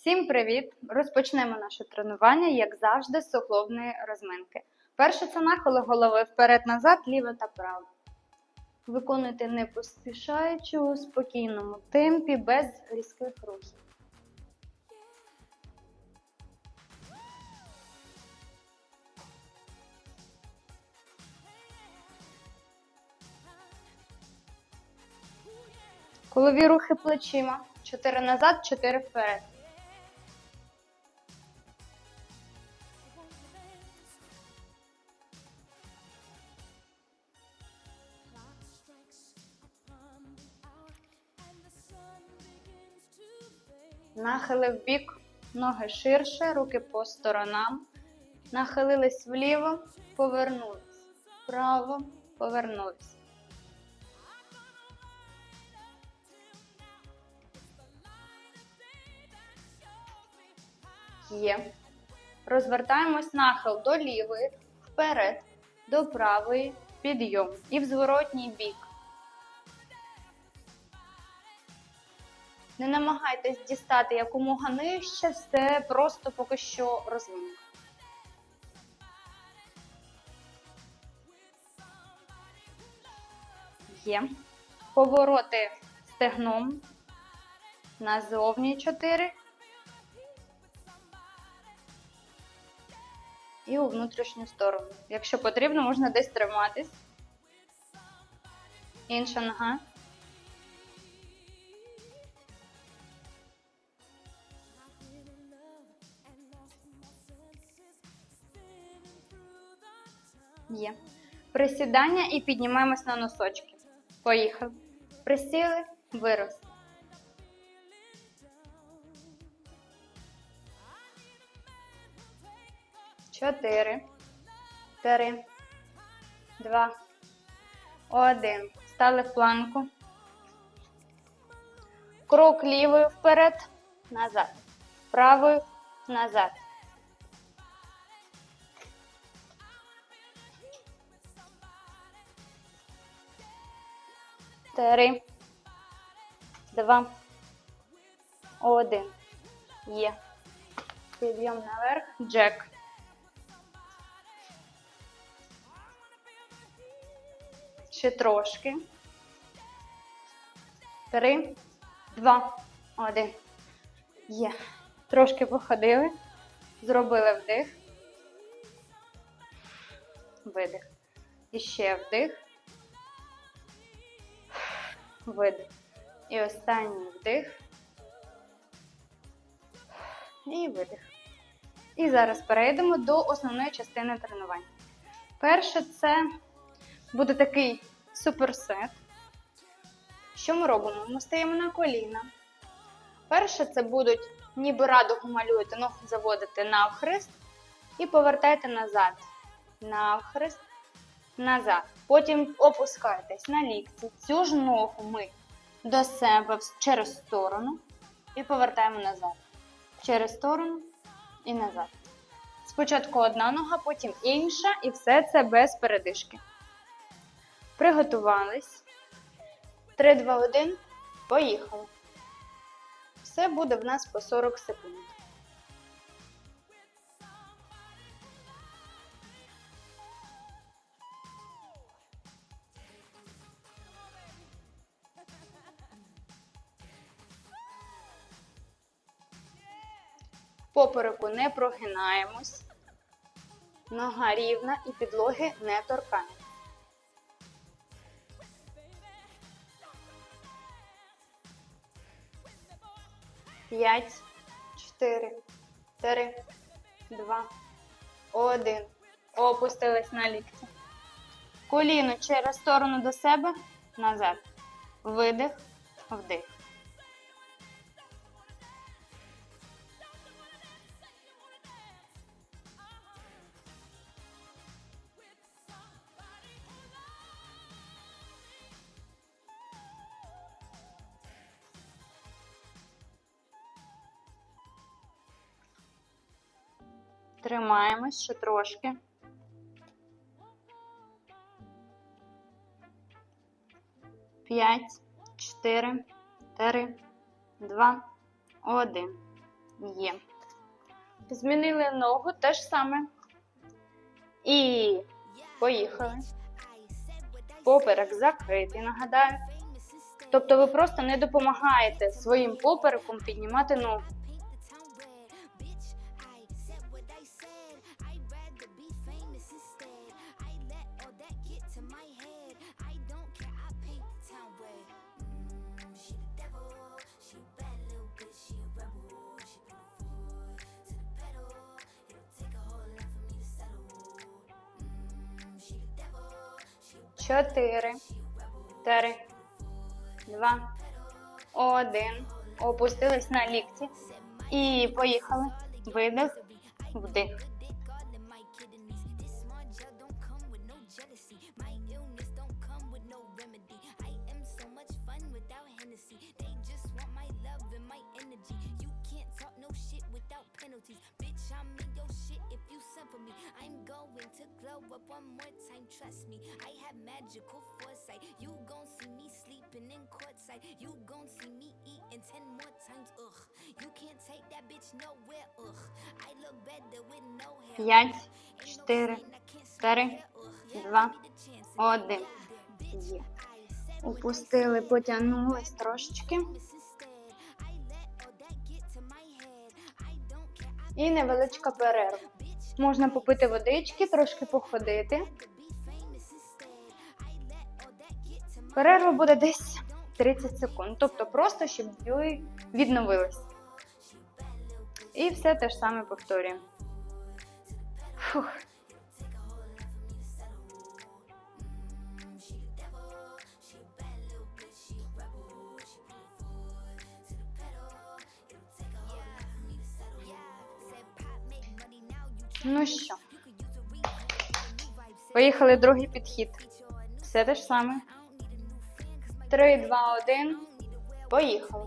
Всім привіт! Розпочнемо наше тренування, як завжди, з суглобної розминки. Перше це нахили голови вперед-назад, ліво та право. Виконуйте не поспішаючи у спокійному темпі, без різких рухів. Колові рухи плечима. 4 назад, 4 вперед. Нахили в бік, ноги ширше, руки по сторонам. Нахилились вліво, повернулись. Вправо, повернулись. Є. Розвертаємось нахил до лівої, вперед, до правої, підйом і в зворотній бік. Не намагайтесь дістати якомога нижче, це просто поки що розвинка. Є. Повороти стегном. Назовні 4. І у внутрішню сторону. Якщо потрібно, можна десь триматись. Інша нога. Є. Присідання і піднімаємось на носочки. Поїхали. Присіли, виросли. Чотири. Три. Два. Один. Стали в планку. Крок лівою вперед. Назад. Правою назад. Три. Два. Один. Є. Підйом наверх. Джек. Ще трошки. Три, два, один. Є. Трошки походили. Зробили вдих. Видих. І ще вдих. Видих. І останній вдих. І видих. І зараз перейдемо до основної частини тренування. Перше це буде такий суперсет. Що ми робимо? Ми стаємо на коліна. Перше, це будуть, ніби радугу малюєте, ногу заводите навхрест і повертаєте назад. Навхрест, назад. Потім опускаєтесь на лікті. Цю ж ногу ми до себе через сторону і повертаємо назад. Через сторону і назад. Спочатку одна нога, потім інша, і все це без передишки. Приготувались. 3, 2, 1. Поїхали. Все буде в нас по 40 секунд. Попереку не прогинаємось. Нога рівна і підлоги не торкаємо. П'ять, чотири, три, два, один. Опустились на лікті. Коліно через сторону до себе, назад. Видих, вдих. Тримаємось ще трошки. П'ять, чотири, три, два, один. Є. Змінили ногу те ж саме. І поїхали. Поперек закритий, нагадаю. Тобто ви просто не допомагаєте своїм попереком піднімати ногу. Чотири, три, два, один. Опустились на лікті. І поїхали. Видих, вдих. I'm in your shit if you suffer me. I'm going to glow up one more time, trust me. I have magical foresight. You gon' see me sleeping in courtside. You gon' see me eating ten more times, ugh. You can't take that bitch nowhere, ugh. I look better with no hair. П'ять, чотири, три, два, один. go there, bitch. І невеличка перерва. Можна попити водички, трошки походити. Перерва буде десь 30 секунд. Тобто просто, щоб ви відновились. І все те ж саме повторюємо. Фух. Ну що, поїхали другий підхід. Все те ж саме. 3, 2, 1. Поїхали.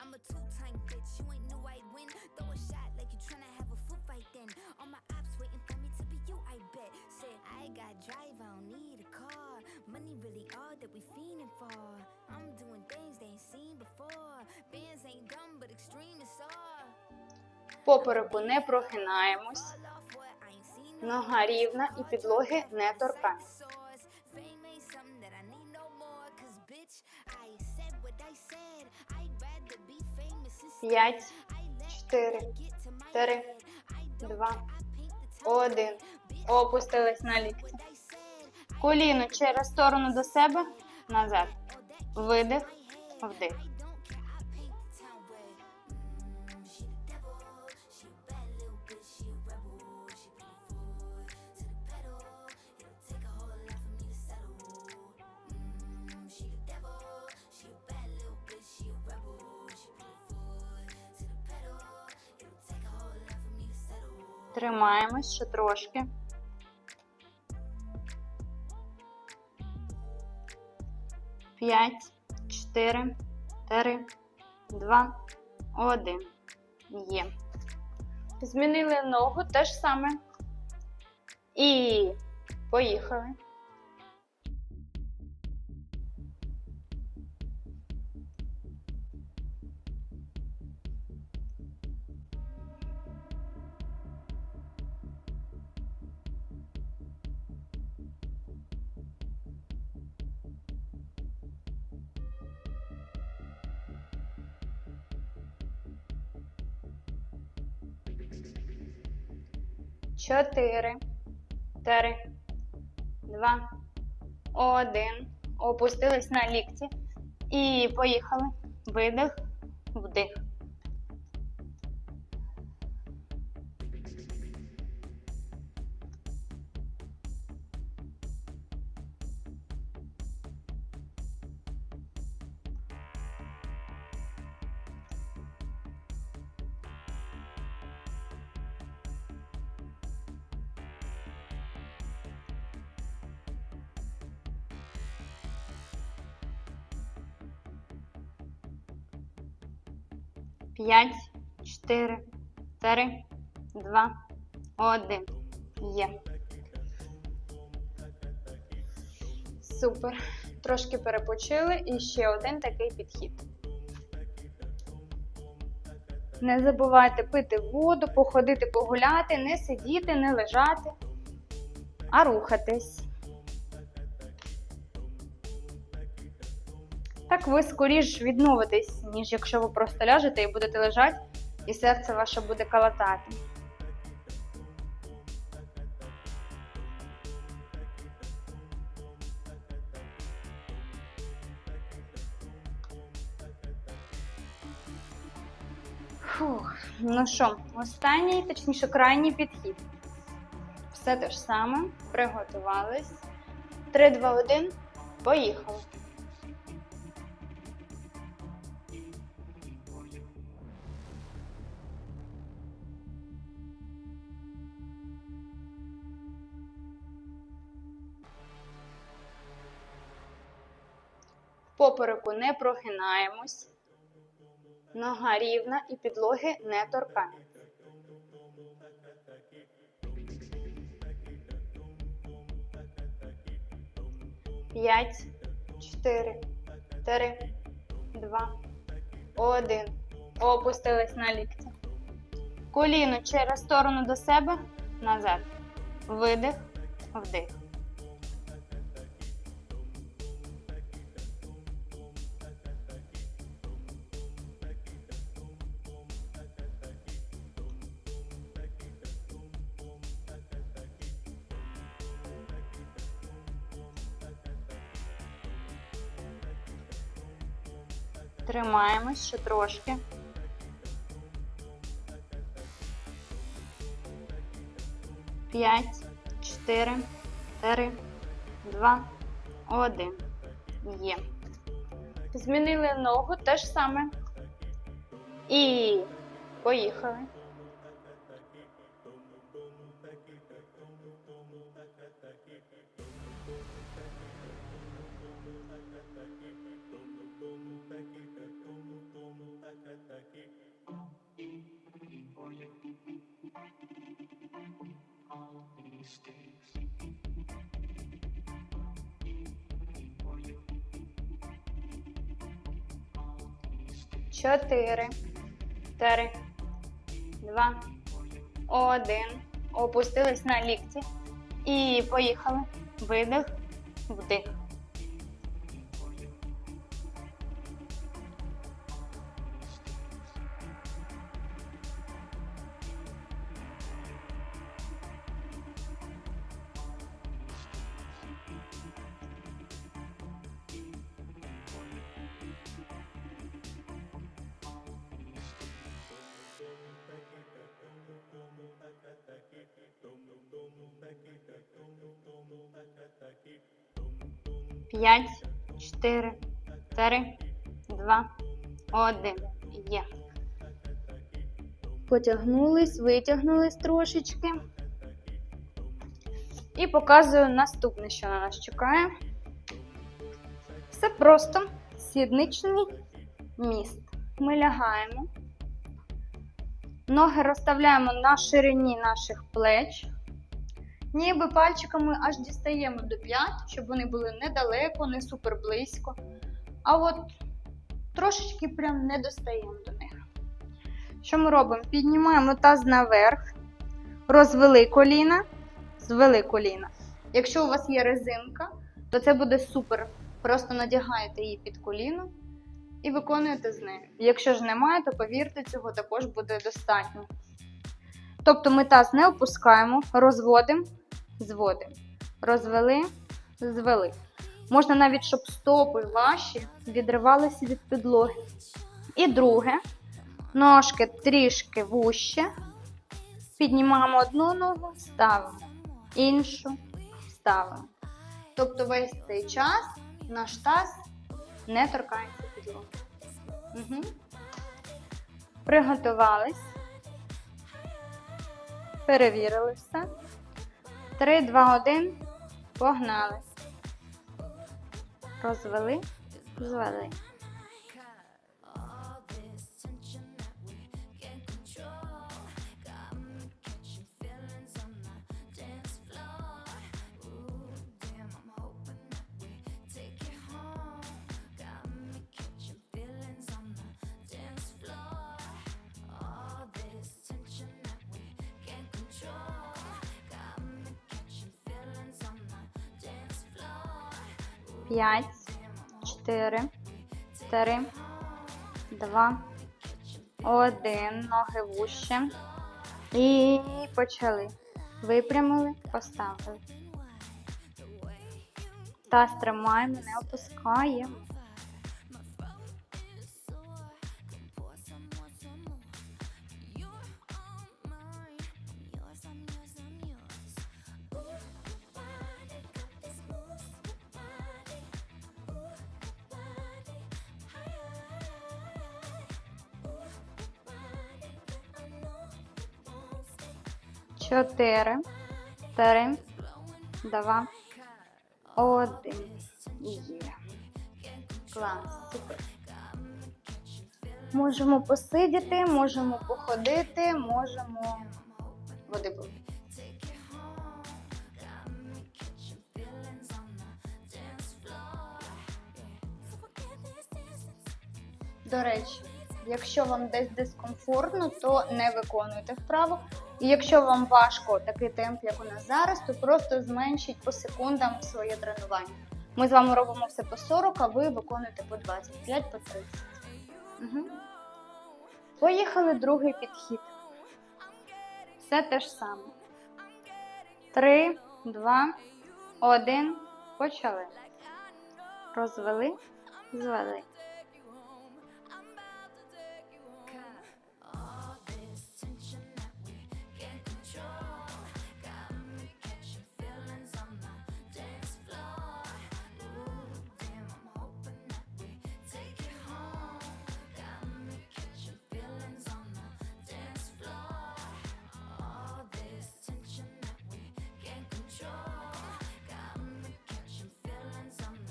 I'm a two-time bitch. You ain't knew I'd win. Throw a shot like you tryna have a foot fight then. All my ops waiting for me to be you, I bet. Said I got drive, I don't need a car. Money really all that we fiending for. I'm doing things they ain't seen before. Bands ain't dumb, but extreme is all. Попереку не прогинаємось. Нога рівна і підлоги не торкаємо. source. Fame ain't something that I need no more. Cause bitch, I said what I said. I'd rather be famous instead. 5, I let 4, get to my 3, head. I don't 2, I paint the town 1. Опустились на лікті. Коліно через сторону до себе, назад. Видих, вдих. Тримаємось ще трошки. П'ять, чотири, три, два, один. Є. Змінили ногу те ж саме. І поїхали. Чотири, три, два, один. Опустились на лікті. І поїхали. Видих, 5, 4, 3, 2, 1. Є. Супер. Трошки перепочили і ще один такий підхід. Не забувайте пити воду, походити, погуляти, не сидіти, не лежати, а рухатись. Так ви скоріш відновитесь, ніж якщо ви просто ляжете і будете лежати, і серце ваше буде калатати. Фух. Ну що, останній, точніше, крайній підхід. Все те ж саме. Приготувались. 3, 2, 1. Поїхали. Не прогинаємось. Нога рівна і підлоги не торкається. П'ять, чотири, три, два, один. Опустились на лікті. Коліно через сторону до себе, назад. Видих, вдих. Ще трошки. П'ять, чотири, три, два, один. Є. Змінили ногу те ж саме. І поїхали. Чотири, три, два, один. Опустились на лікті. І поїхали. Видих, вдих. 4, 3, 2, 1. Є. Потягнулись, витягнулись трошечки. І показую наступне, що на нас чекає. Все просто сідничний міст. Ми лягаємо. Ноги розставляємо на ширині наших плеч. Ніби пальчиками аж дістаємо до п'ят, щоб вони були недалеко, не супер близько. А от трошечки прям не достаємо до них. Що ми робимо? Піднімаємо таз наверх, розвели коліна, звели коліна. Якщо у вас є резинка, то це буде супер. Просто надягаєте її під коліно і виконуєте з нею. Якщо ж немає, то повірте, цього також буде достатньо. Тобто ми таз не опускаємо, розводимо, зводимо. Розвели, звели. Можна навіть, щоб стопи ваші відривалися від підлоги. І друге, ножки трішки вуще. Піднімаємо одну ногу, ставимо, іншу ставимо. Тобто весь цей час наш таз не торкається підлоги. Угу. Приготувались. Перевірили все. 3, 2, 1. Погнали. Розвели, звели. 5, 4, 3, 2, 1. Ноги вуще. І почали. Випрямили, поставили. Таз тримаємо, не опускаємо. Чотири, три, два, один. Є. Клас, супер. Можемо посидіти, можемо походити, можемо води попити. До речі, якщо вам десь дискомфортно, то не виконуйте вправо. І якщо вам важко такий темп, як у нас зараз, то просто зменшіть по секундам своє тренування. Ми з вами робимо все по 40, а ви виконуєте по 25, по 30. Угу. Поїхали другий підхід. Все те ж саме. 3, 2, 1. Почали. Розвели, звели.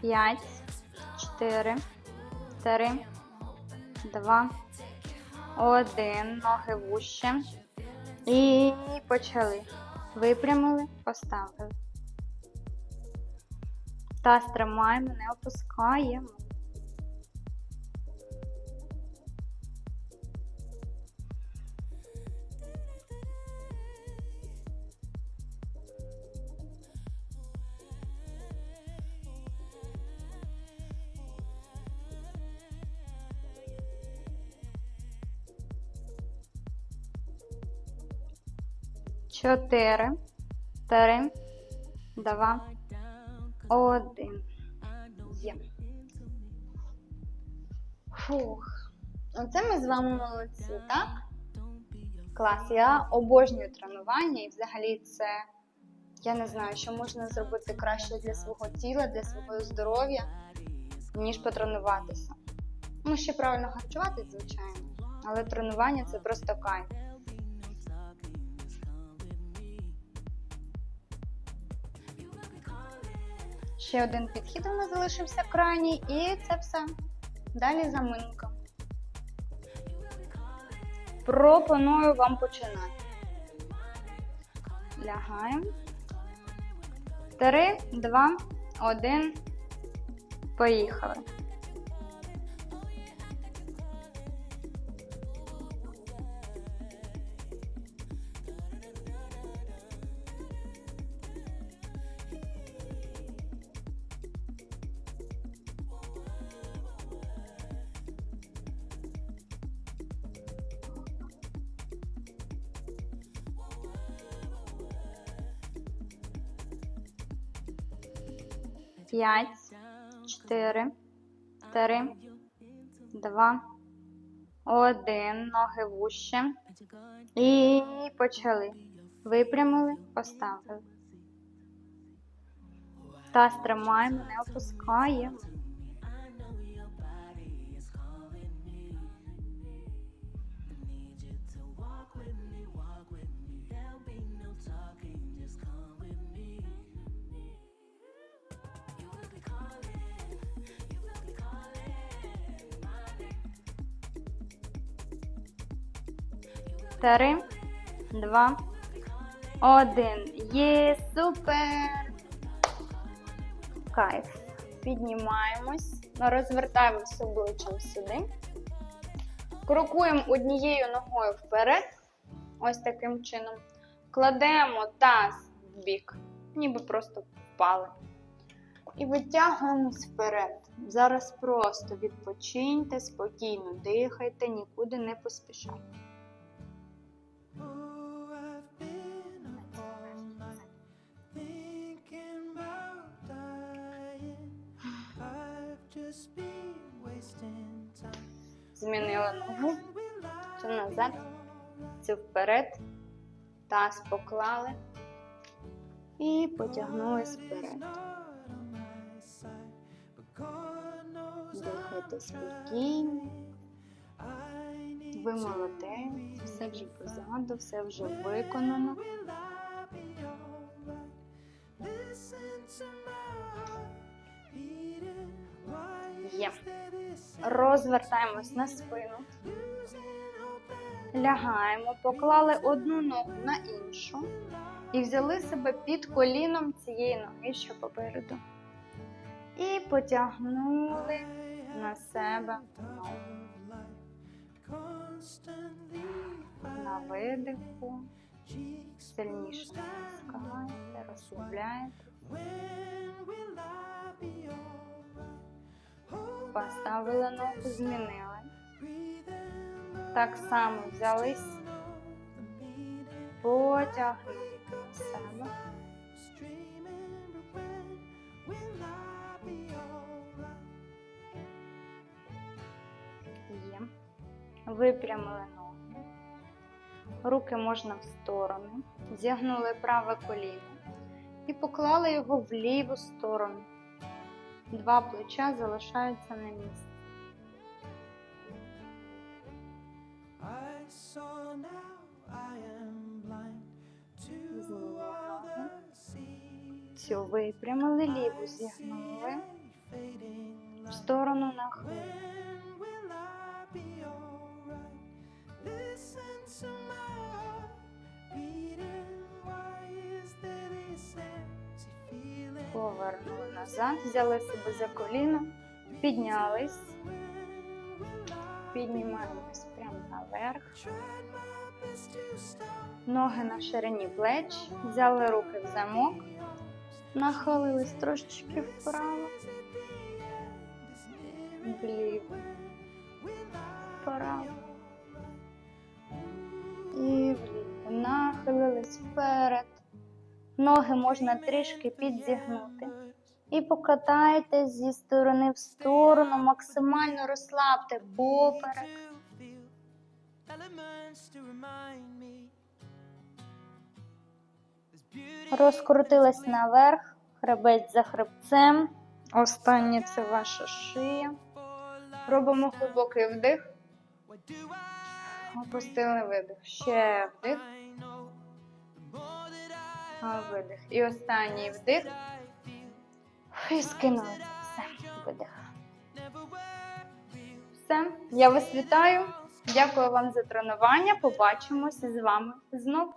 П'ять, чотири, три, два, один. Ноги вуще. І почали. Випрямили, поставили. Таз тримаємо, не опускаємо. Чотири, три, два, один. Є. Фух. Оце ми з вами молодці, так? Клас. Я обожнюю тренування і взагалі це. Я не знаю, що можна зробити краще для свого тіла, для свого здоров'я, ніж потренуватися. Ну, ще правильно харчуватись, звичайно. Але тренування це просто кайф. Ще один підхід у нас залишився крайній, і це все. Далі заминка. Пропоную вам починати. Лягаємо. Три, два, один. Поїхали. П'ять, чотири, три, два, один. Ноги вуще. І почали. Випрямили, поставили. Таз тримаємо, не опускаємо. Три, два, один. Є, супер! Кайф. Піднімаємось, розвертаємося обличчям сюди. Крокуємо однією ногою вперед. Ось таким чином. Кладемо таз в бік, ніби просто впали. І витягуємось вперед. Зараз просто відпочиньте, спокійно дихайте, нікуди не поспішайте. Змінили ногу, цю назад, цю вперед, таз поклали. І потягнулись вперед. Дихайте спокійно. Ви молодець, все вже позаду, все вже виконано. Є. Розвертаємось на спину. Лягаємо, поклали одну ногу на іншу і взяли себе під коліном цієї ноги, що попереду. І потягнули на себе ногу. На видиху. Сильніше натискаєте, розслабляєте. Поставили ногу, змінили. Так само взялись, потягнули себе. Є. Випрямили ноги. Руки можна в сторони. Зігнули праве коліно і поклали його в ліву сторону. Два плеча залишаються на місці. Цю випрямили, ліву зігнули. В сторону нахили. Повернули назад, взяли себе за коліно, піднялись, піднімаємось прямо наверх. Ноги на ширині плеч, взяли руки в замок, нахилились трошечки вправо, вліво, вправо і вліво. Нахилились вперед. Ноги можна трішки підзігнути. І покатайтесь зі сторони в сторону, максимально розслабте поперек. Розкрутились наверх, хребець за хребцем. Останнє це ваша шия. Робимо глибокий вдих, опустили видих. Ще вдих, видих. І останній вдих. І скинули все. Видих. Все. Я вас вітаю. Дякую вам за тренування. Побачимося з вами знову.